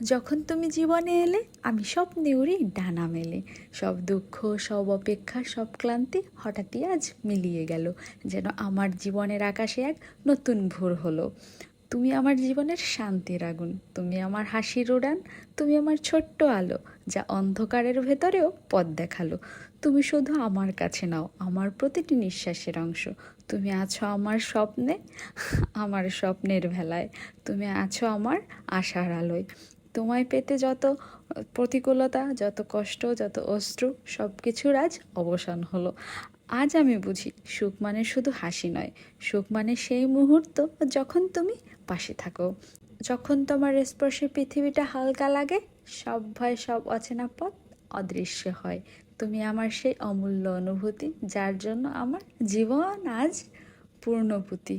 যখন তুমি জীবনে এলে, আমি স্বপ্নে উড়ি ডানা মেলে। সব দুঃখ, সব অপেক্ষা, সব ক্লান্তি হঠাৎই আজ মিলিয়ে গেল, যেন আমার জীবনের আকাশে এক নতুন ভোর হলো। তুমি আমার জীবনের শান্তির আগুন, তুমি আমার হাসির উড়ান, তুমি আমার ছোট্ট আলো, যা অন্ধকারের ভেতরেও পথ দেখাল। তুমি শুধু আমার কাছে নাও, আমার প্রতিটি নিঃশ্বাসের অংশ। তুমি আছো আমার স্বপ্নে, আমার স্বপ্নের ভেলায়। তুমি আছো আমার আশার আলোয়। তোমায় পেতে যত প্রতিকূলতা, যত কষ্ট, যত অশ্রু সব কিছুর আজ অবসান হলো। আজ আমি বুঝি সুখ মানে শুধু হাসি নয়, সুখ মানে সেই মুহূর্ত যখন তুমি পাশে থাকো। যখন তোমার স্পর্শে পৃথিবীটা হালকা লাগে, সব ভয়, সব অচেনা পথ অদৃশ্য হয়। তুমি আমার সেই অমূল্য অনুভূতি, যার জন্য আমার জীবন আজ পূর্ণপুতি